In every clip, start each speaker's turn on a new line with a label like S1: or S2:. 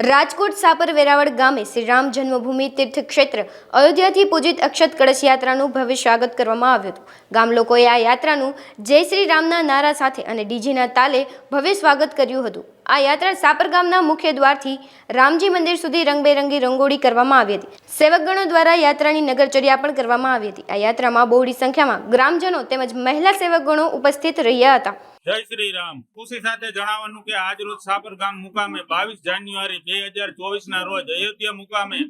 S1: રાજકોટ સાપર વેરાવળ ગામે શ્રી રામ જન્મભૂમિ તીર્થ ક્ષેત્ર અયોધ્યાથી પૂજિત અક્ષત કળશ યાત્રાનું ભવ્ય સ્વાગત કરવામાં આવ્યું હતું. ગામ લોકોએ આ યાત્રાનું જય શ્રી રામના નારા સાથે અને ડીજીના તાલે ભવ્ય સ્વાગત કર્યું હતું. આ યાત્રા સાપર ગામના મુખ્ય દ્વારથી રામજી મંદિર સુધી રંગબેરંગી રંગોળી કરવામાં આવી હતી. સેવકગણો દ્વારા યાત્રાની નગરચર્યા પણ કરવામાં આવી હતી. આ યાત્રામાં બહોળી સંખ્યામાં ગ્રામજનો તેમજ મહિલા સેવકગણો ઉપસ્થિત રહ્યા હતા.
S2: જય શ્રી રામ. ખુશી સાથે જણાવવાનું કે આજ રોજ સાપર ગામ મુકામે બાવીસ જાન્યુઆરી બે હજાર ચોવીસ ના રોજ અયોધ્યા મુકામે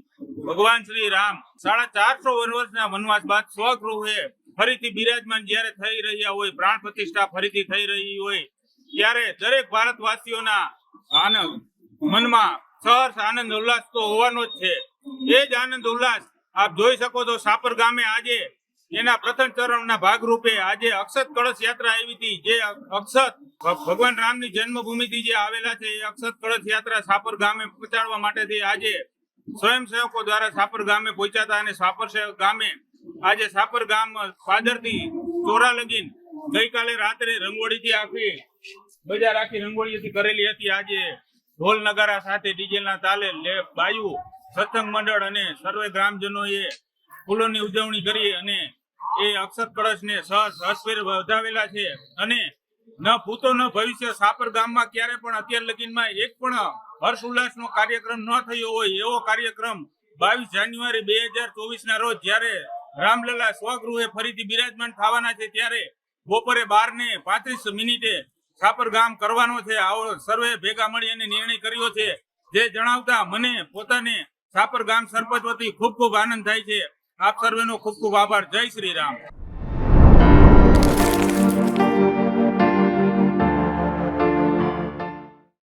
S2: ભગવાન શ્રી રામ સાડા ચારસો વર્ષના વનવાસ બાદ સ્વગૃહે ફરીથી બિરાજમાન જ્યારે થઈ રહ્યા હોય, પ્રાણ પ્રતિષ્ઠા ફરીથી થઈ રહી હોય ત્યારે દરેક ભારતવાસીઓના આનંદ મનમાં સહર્ષ આનંદ ઉલ્લાસ તો હોવાનો જ છે. એ જ આનંદ ઉલ્લાસ આપ જોઈ શકો છો સાપર ગામે આજે એના પ્રથમ ચરણના ભાગરૂપે આજે અક્ષત કળશ યાત્રા આવી હતી. જે અક્ષત ભગવાન રામની જન્મભૂમિથી જે આવેલા છે, એ અક્ષત કળશ યાત્રા સાપર ગામે પહોંચાડવા માટેથી આજે સ્વયંસેવકો દ્વારા સાપર ગામે પહોંચ્યા અને સાપર ગામે આજે સાપર ગામ પાદરથી ચોરા લગીન ગઈકાલે રાત્રે રંગોળીથી આખી બજાર આખી રંગોળીથી કરેલી હતી. આજે ઢોલ નગારા સાથે ડીજેના તાલે બાયુ સત્સંગ મંડળ અને સર્વે ગ્રામજનોએ ફૂલોની ઉજવણી કરી અને એ અક્ષર કળશને સહજ હસવેર વધાવેલા છે. અને ન ભૂતો ન ભવિષ્ય સાપર ગામમાં ક્યારે પણ અત્યાર લગીનમાં એક પણ હર્ષ ઉલ્લાસનો કાર્યક્રમ ન થયો હોય એવો કાર્યક્રમ બાવીસ જાન્યુઆરી બે હજાર ચોવીસ ના રોજ જ્યારે રામલલા સ્વગૃહે ફરીથી બિરાજમાન થવાના છે ત્યારે બપોરે બાર ને પાંત્રીસ મિનિટે સાપર ગામ કરવાનો છે. આવો સર્વે ભેગા મળી અને નિર્ણય કર્યો છે. જે જણાવતા મને પોતાને સાપર ગામ સરપંચ વતી ખૂબ ખૂબ આનંદ થાય છે. આપ સર્વેનો ખૂબ ખૂબ આભાર. જય શ્રી રામ.